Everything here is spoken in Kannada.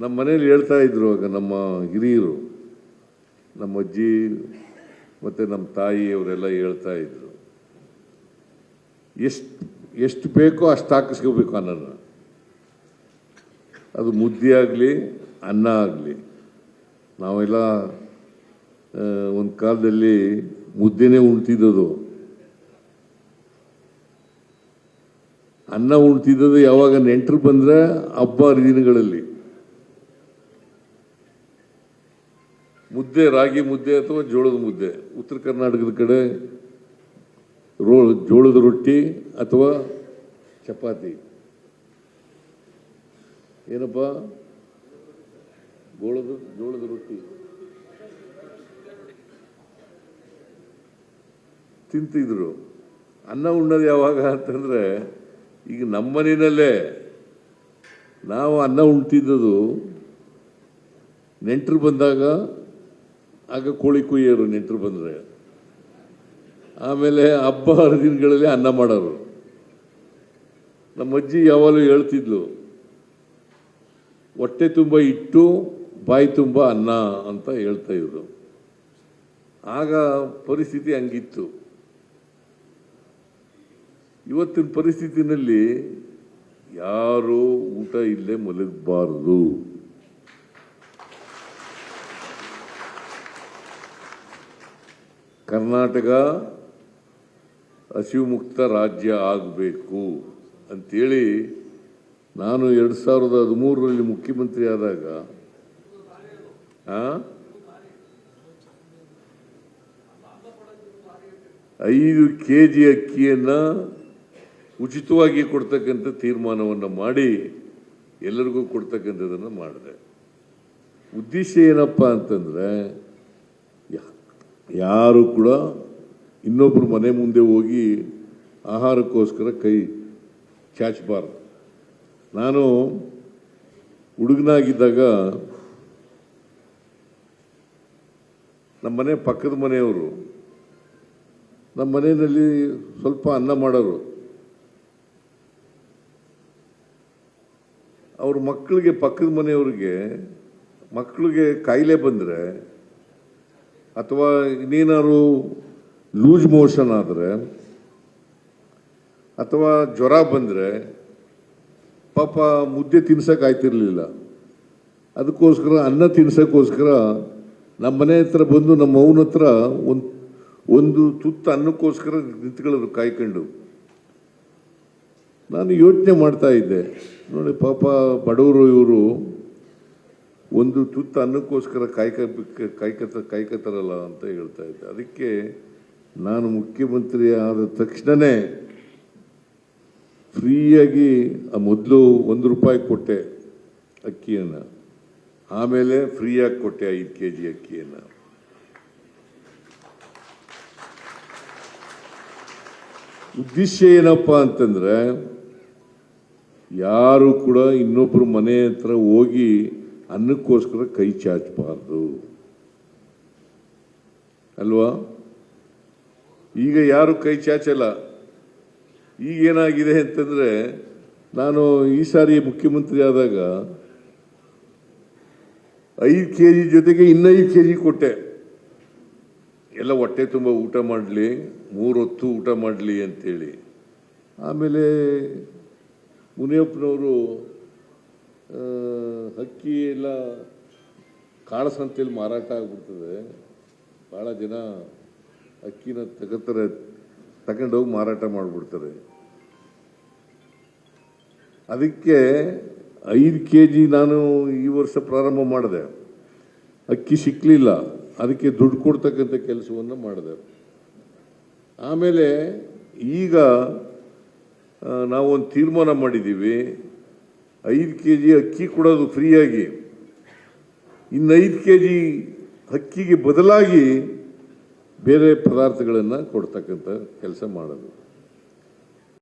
ನಮ್ಮ ಮನೇಲಿ ಹೇಳ್ತಾ ಇದ್ರು ಆಗ ನಮ್ಮ ಹಿರಿಯರು, ನಮ್ಮ ಅಜ್ಜಿ ಮತ್ತು ನಮ್ಮ ತಾಯಿ ಅವರೆಲ್ಲ ಹೇಳ್ತಾ ಇದ್ರು. ಎಷ್ಟು ಎಷ್ಟು ಬೇಕೋ ಅಷ್ಟು ಹಾಕಿಸ್ಕೋಬೇಕು ಅನ್ನನ. ಅದು ಮುದ್ದೆ ಆಗಲಿ, ಅನ್ನ ಆಗಲಿ. ನಾವೆಲ್ಲ ಒಂದು ಕಾಲದಲ್ಲಿ ಮುದ್ದೆನೇ ಉಣ್ತಿದ್ದದು. ಅನ್ನ ಉಣ್ತಿದ್ದದು ಯಾವಾಗ ನೆಂಟರು ಬಂದರೆ ಹಬ್ಬ ಹರಿದಿನಗಳಲ್ಲಿ. ಮುದ್ದೆ, ರಾಗಿ ಮುದ್ದೆ ಅಥವಾ ಜೋಳದ ಮುದ್ದೆ? ಉತ್ತರ ಕರ್ನಾಟಕದ ಕಡೆ ರೋ, ಜೋಳದ ರೊಟ್ಟಿ ಅಥವಾ ಚಪಾತಿ? ಏನಪ್ಪ? ಜೋಳದ ಜೋಳದ ರೊಟ್ಟಿ. ತಿಂತಿದ್ರು. ಅನ್ನ ಉಣ್ಣೋದು ಯಾವಾಗ ಅಂತಂದರೆ ಈಗ ನಮ್ಮ ಮನೆಯಲ್ಲೇ ನಾವು ಅನ್ನ ಉಣ್ತಿದ್ದದು ನೆಂಟರು ಬಂದಾಗ ಆಗ ಕೋಳಿ ಕುಯ್ಯೋರು ನೆಂಟರು ಬಂದರೆ. ಆಮೇಲೆ ಹಬ್ಬ ಹರಿದಿನಗಳಲ್ಲಿ ಅನ್ನ ಮಾಡೋರು. ನಮ್ಮ ಅಜ್ಜಿ ಯಾವಾಗಲೂ ಹೇಳ್ತಿದ್ಲು, ಹೊಟ್ಟೆ ತುಂಬ ಇಟ್ಟು ಬಾಯಿ ತುಂಬ ಅನ್ನ ಅಂತ ಹೇಳ್ತಾ ಇದ್ರು. ಆಗ ಪರಿಸ್ಥಿತಿ ಹಂಗಿತ್ತು. ಇವತ್ತಿನ ಪರಿಸ್ಥಿತಿನಲ್ಲಿ ಯಾರು ಊಟ ಇಲ್ಲೇ ಮಲಗಬಾರದು. ಕರ್ನಾಟಕ ಹಸಿವು ಮುಕ್ತ ರಾಜ್ಯ ಆಗಬೇಕು ಅಂತೇಳಿ ನಾನು ಎರಡು ಸಾವಿರದ ಹದಿಮೂರರಲ್ಲಿ ಮುಖ್ಯಮಂತ್ರಿ ಆದಾಗ? ಐದು ಕೆ ಜಿ ಅಕ್ಕಿಯನ್ನು ಉಚಿತವಾಗಿ ಕೊಡ್ತಕ್ಕಂಥ ತೀರ್ಮಾನವನ್ನು ಮಾಡಿ ಎಲ್ಲರಿಗೂ ಕೊಡ್ತಕ್ಕಂಥದ್ದನ್ನು ಮಾಡಿದೆ ಉದ್ದೇಶ ಏನಪ್ಪ ಅಂತಂದರೆ ಯಾರು ಕೂಡ ಇನ್ನೊಬ್ಬರು ಮನೆ ಮುಂದೆ ಹೋಗಿ ಆಹಾರಕ್ಕೋಸ್ಕರ ಕೈ ಚಾಚಬಾರ್ದು. ನಾನು ಹುಡುಗನಾಗಿದ್ದಾಗ ನಮ್ಮ ಮನೆ ಪಕ್ಕದ ಮನೆಯವರು, ನಮ್ಮ ಮನೆಯಲ್ಲಿ ಸ್ವಲ್ಪ ಅನ್ನ ಮಾಡೋರು, ಅವ್ರ ಮಕ್ಕಳಿಗೆ ಪಕ್ಕದ ಮನೆಯವ್ರಿಗೆ ಮಕ್ಕಳಿಗೆ ಕಾಯಿಲೆ ಬಂದರೆ ಅಥವಾ ಇನ್ನೇನಾದ್ರು ಲೂಸ್ ಮೋಷನ್ ಆದರೆ, ಅಥವಾ ಜ್ವರ ಬಂದರೆ, ಪಾಪ ಮುದ್ದೆ ತಿನ್ಸಕ್ಕೆ ಆಯ್ತಿರಲಿಲ್ಲ. ಅದಕ್ಕೋಸ್ಕರ, ಅನ್ನ ತಿನ್ಸೋಕ್ಕೋಸ್ಕರ ನಮ್ಮ ಮನೆ ಹತ್ರ ಬಂದು ನಮ್ಮ ಅವನ ಹತ್ರ ಒಂದು ಒಂದು ತುತ್ತು ಅನ್ನಕ್ಕೋಸ್ಕರ ನಿಂತ್ಕೊಳ್ಳೋರು ಕಾಯ್ಕೊಂಡು. ನಾನು ಯೋಚನೆ ಮಾಡ್ತಾ ಇದ್ದೆ. ನೋಡಿ, ಪಾಪ ಬಡವರು ಇವರು ಒಂದು ತುತ್ತು ಅನ್ನಕ್ಕೋಸ್ಕರ ಕಾಯ್ಕ ಕಾಯ್ಕತ, ಕಾಯ್ಕತಾರಲ್ಲ ಅಂತ ಹೇಳ್ತಾ ಇದ್ದೆ. ಅದಕ್ಕೆ ನಾನು ಮುಖ್ಯಮಂತ್ರಿ ಆದ ತಕ್ಷಣವೇ ಫ್ರೀಯಾಗಿ ಮೊದಲು ಒಂದು ರೂಪಾಯಿ ಕೊಟ್ಟೆ ಅಕ್ಕಿಯನ್ನು. ಆಮೇಲೆ ಫ್ರೀಯಾಗಿ ಕೊಟ್ಟೆ ಐದು ಕೆ ಜಿ ಅಕ್ಕಿಯನ್ನು. ಉದ್ದೇಶ ಏನಪ್ಪ ಅಂತಂದರೆ, ಯಾರು ಕೂಡ ಇನ್ನೊಬ್ಬರು ಮನೆ ಹತ್ರ ಹೋಗಿ ಅನ್ನಕ್ಕೋಸ್ಕರ ಕೈ ಚಾಚಬಾರ್ದು. ಅಲ್ವಾ? ಈಗ ಯಾರು ಕೈ ಚಾಚಲ್ಲ? ಈಗ ಏನಾಗಿದೆ ಅಂತಂದ್ರೆ, ನಾನು ಈ ಸಾರಿ ಮುಖ್ಯಮಂತ್ರಿ ಆದಾಗ ಐದು ಕೆ ಜಿ ಜೊತೆಗೆ ಇನ್ನೈದು ಕೆ ಜಿ ಕೊಟ್ಟೆ. ಎಲ್ಲ ಹೊಟ್ಟೆ ತುಂಬ ಊಟ ಮಾಡಲಿ, ಮೂರು ಹೊತ್ತು ಊಟ ಮಾಡಲಿ ಅಂತೇಳಿ. ಆಮೇಲೆ ಮುನಿಯಪ್ಪನವರು ಅಕ್ಕಿ ಎಲ್ಲ ಕಾಳಸಂತೆಯಲ್ಲಿ ಮಾರಾಟ ಆಗ್ಬಿಡ್ತದೆ. ಭಾಳ ಜನ ಅಕ್ಕಿನ ತಗೋತಾರೆ, ತಗೊಂಡೋಗಿ ಮಾರಾಟ ಮಾಡಿಬಿಡ್ತಾರೆ. ಅದಕ್ಕೆ ಐದು ಕೆ ಜಿ ನಾನು ಈ ವರ್ಷ ಪ್ರಾರಂಭ ಮಾಡಿದೆ. ಅಕ್ಕಿ ಸಿಕ್ಕಲಿಲ್ಲ ಅದಕ್ಕೆ ದುಡ್ಡು ಕೊಡ್ತಕ್ಕಂಥ ಕೆಲಸವನ್ನು ಮಾಡಿದೆ. ಆಮೇಲೆ ಈಗ ನಾವೊಂದು ತೀರ್ಮಾನ ಮಾಡಿದ್ದೀವಿ. ಐದು ಕೆ ಜಿ ಅಕ್ಕಿ ಕೊಡೋದು ಫ್ರೀಯಾಗಿ. ಇನ್ನು ಐದು ಕೆ ಜಿ ಅಕ್ಕಿಗೆ ಬದಲಾಗಿ ಬೇರೆ ಪದಾರ್ಥಗಳನ್ನು ಕೊಡ್ತಕ್ಕಂಥ ಕೆಲಸ ಮಾಡೋದು.